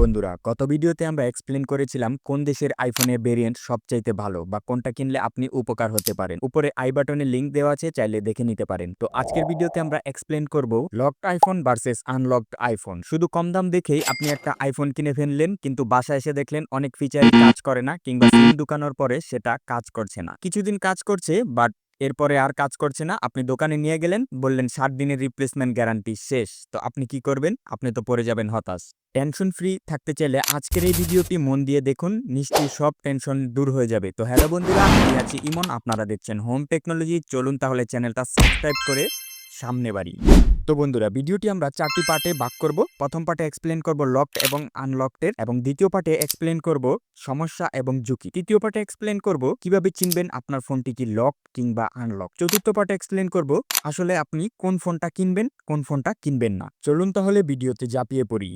বন্ধুরা, গত ভিডিওতে আমরা এক্সপ্লেন করেছিলাম কোন দেশের আইফোনের ভেরিয়েন্ট সবচাইতে ভালো বা কোনটা কিনলে আপনি উপকার হতে পারেন। উপরে আই বাটনে লিঙ্ক দেওয়া আছে, চাইলে দেখে নিতে পারেন। তো আজকের ভিডিওতে আমরা এক্সপ্লেন করব locked iPhone versus unlocked iPhone শুধু কম দাম দেখেই আপনি একটা আইফোন কিনে ফেললেন, কিন্তু বাসায় এসে দেখলেন অনেক ফিচারই কাজ করে না, কিংবা সিম ঢুকানোর পরে সেটা কাজ করছে না। কিছুদিন কাজ করছে বাট এরপরে আর কাজ করছে না। আপনি দোকানে নিয়ে গেলেন, বললেন ষাট দিনের রিপ্লেসমেন্ট গ্যারান্টি শেষ। তো আপনি কি করবেন? আপনি তো পরে যাবেন হতাশ। টেনশন ফ্রি থাকতে চাইলে আজকের এই ভিডিওটি মন দিয়ে দেখুন, নিশ্চয়ই সব টেনশন দূর হয়ে যাবে। তো হ্যালো বন্ধুরা, আমি আছি ইমন, আপনারা দেখছেন হোম টেকনোলজি চলুন তাহলে চ্যানেলটা সাবস্ক্রাইব করে সামনে বাড়ি। তো বন্ধুরা, ভিডিওটি আমরা চারটি পার্টে ভাগ করব। প্রথম পার্টে এক্সপ্লেন করব লকড এবং আনলকডের এবং দ্বিতীয় পার্টে এক্সপ্লেন করব সমস্যা এবং ঝুঁকি। তৃতীয় পার্টে এক্সপ্লেন করব কীভাবে চিনবেন আপনার ফোনটি কি লক কিংবা আনলক চতুর্থ পার্টে এক্সপ্লেন করব আসলে আপনি কোন ফোনটা কিনবেন, কোন ফোনটা কিনবেন না। চলুন তাহলে ভিডিওতে জাপিয়ে পড়ি।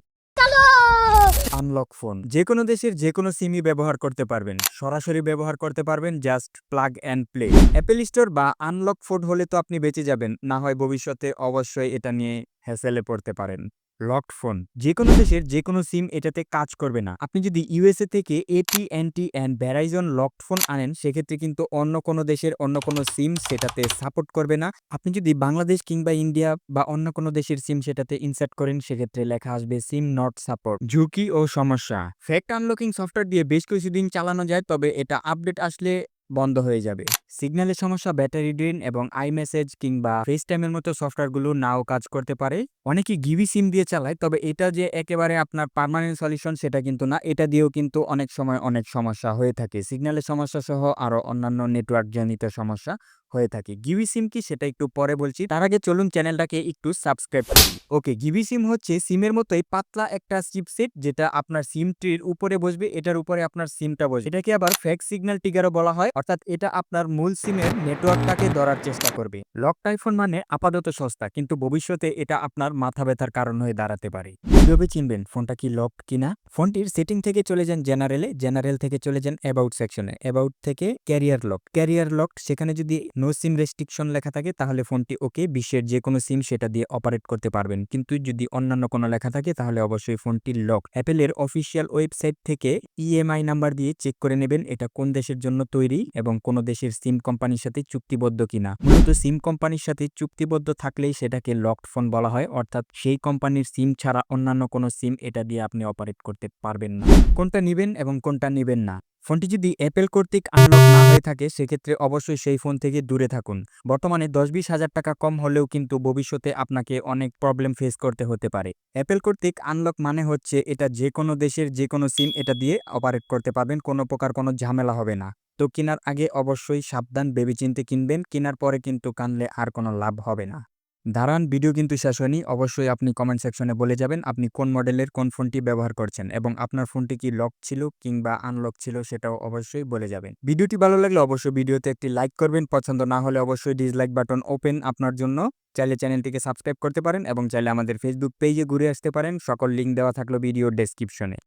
আনলক ফোন যে কোনো দেশের যে কোনো সিমই ব্যবহার করতে পারবেন। সরাসরি ব্যবহার করতে পারবেন just plug and play Apple store বা আনলক ফোন হলে তো আপনি বেঁচে যাবেন, না হয় ভবিষ্যতে অবশ্যই এটা নিয়ে হ্যাসেলে পড়তে পারেন। লকড ফোন যে কোনো দেশের যে কোনো সিম এটাতে কাজ করবে না। আপনি যদি ইউএসএ থেকে A T and T and Verizon locked phone আনেন, সেক্ষেত্রে কিন্তু অন্য কোনো দেশের অন্য কোনো সিম সেটাতে সাপোর্ট করবে না। আপনি যদি বাংলাদেশ কিংবা ইন্ডিয়া বা অন্য কোনো দেশের সিম সেটাতে ইনসার্ট করেন, সেক্ষেত্রে লেখা আসবে সিম নট সাপোর্ট ঝুঁকি ও সমস্যা। ফ্যাক্ট আনলকিং সফটওয়্যার দিয়ে বেশ কিছুদিন চালানো যায়, তবে এটা আপডেট আসলে বন্ধ হয়ে যাবে। সিগন্যালের সমস্যা ব্যাটারি ড্রেন এবং আই মেসেজ কিংবা ফেস টাইমের মতো সফটওয়্যারগুলো নাও কাজ করতে পারে। অনেকে গিভি সিম দিয়ে চালায়, তবে এটা যে একেবারে আপনার পার্মানেন্ট সলিউশন সেটা কিন্তু না। এটা দিয়েও কিন্তু অনেক সময় অনেক সমস্যা হয়ে থাকে। সিগন্যালের সমস্যা সহ আরও অন্যান্য নেটওয়ার্ক জনিত সমস্যা হয়ে থাকে। গিভি সিম কি সেটা একটু পরে বলছি। তার আগে চলুন চ্যানেলটাকে একটু সাবস্ক্রাইব করি। ওকে, গিভি সিম হচ্ছে সিমের মতোই পাতলা একটা চিপসেট যেটা আপনার সিম ট্রির উপরে বসবে, এটার উপরে আপনার সিমটা বসবে। এটাকে আবার ফেক সিগন্যাল টিগারও বলা হয়। অর্থাৎ এটা আপনার মূল সিমের নেটওয়ার্কটাকে ধরার চেষ্টা করবে। লক টাইফোন মানে আপাতত সস্তা, কিন্তু ভবিষ্যতে এটা আপনার মাথা ব্যথার কারণ হয়ে দাঁড়াতে পারে। কীভাবে চিনবেন ফোনটা কি লক কিনা? ফোনটির সেটিং থেকে চলে যান জেনারেলে, জেনারেল থেকে চলে যান অ্যাবাউট সেকশনে, অ্যাবাউট থেকে ক্যারিয়ার লক। ক্যারিয়ার লক সেখানে যদি নো সিম রেস্ট্রিকশন লেখা থাকে, তাহলে ফোনটি ওকে বিশ্বের যে কোনো সিম সেটা দিয়ে অপারেট করতে পারবেন। কিন্তু যদি অন্যান্য কোনো লেখা থাকে, তাহলে অবশ্যই ফোনটি লক। অ্যাপেলের অফিসিয়াল ওয়েবসাইট থেকে ইএমআই নাম্বার দিয়ে চেক করে নেবেন, এটা কোন দেশের জন্য তৈরি। এবং কোন দেশের সিম কোম্পানির সাথে চুক্তিবদ্ধ কিনা। মূলত সিম কোম্পানির সাথে চুক্তিবদ্ধ থাকলেই সেটাকে লকড ফোন বলা হয়, অর্থাৎ সেই কোম্পানির সিম ছাড়া অন্যান্য কোনো সিম এটা দিয়ে আপনি অপারেট করতে পারবেন না। কোনটা নেবেন এবং কোনটা নেবেন না? ফোনটি যদি অ্যাপেল কর্তৃক আনলক না হয়ে থাকে, সেক্ষেত্রে অবশ্যই সেই ফোন থেকে দূরে থাকুন। বর্তমানে দশ বিশ হাজার টাকা কম হলেও কিন্তু ভবিষ্যতে আপনাকে অনেক প্রবলেম ফেস করতে হতে পারে। অ্যাপেল কর্তৃক আনলক মানে হচ্ছে এটা যে কোনো দেশের যে কোনো সিম এটা দিয়ে অপারেট করতে পারবেন, কোনো প্রকার কোনো ঝামেলা হবে না। তো কেনার আগে অবশ্যই সাবধান, ভেবেচিন্তে কিনবেন, কেনার পরে কিন্তু কানলে আর কোনো লাভ হবে না। দাঁড়ান, ভিডিও কিন্তু শেষ হয়নি। অবশ্যই আপনি কমেন্ট সেকশনে বলে যাবেন আপনি কোন মডেলের কোন ফোনটি ব্যবহার করছেন এবং আপনার ফোনটি কি লক ছিল কিংবা আনলক ছিল সেটাও অবশ্যই বলে যাবেন। ভিডিওটি ভালো লাগলে অবশ্যই ভিডিওতে একটি লাইক করবেন, পছন্দ না হলে অবশ্যই ডিসলাইক বাটন ওপেন আপনার জন্য। চাইলে চ্যানেলটিকে সাবস্ক্রাইব করতে পারেন এবং চাইলে আমাদের ফেসবুক পেজে ঘুরে আসতে পারেন। সকল লিঙ্ক দেওয়া থাকল ভিডিও ডেসক্রিপশনে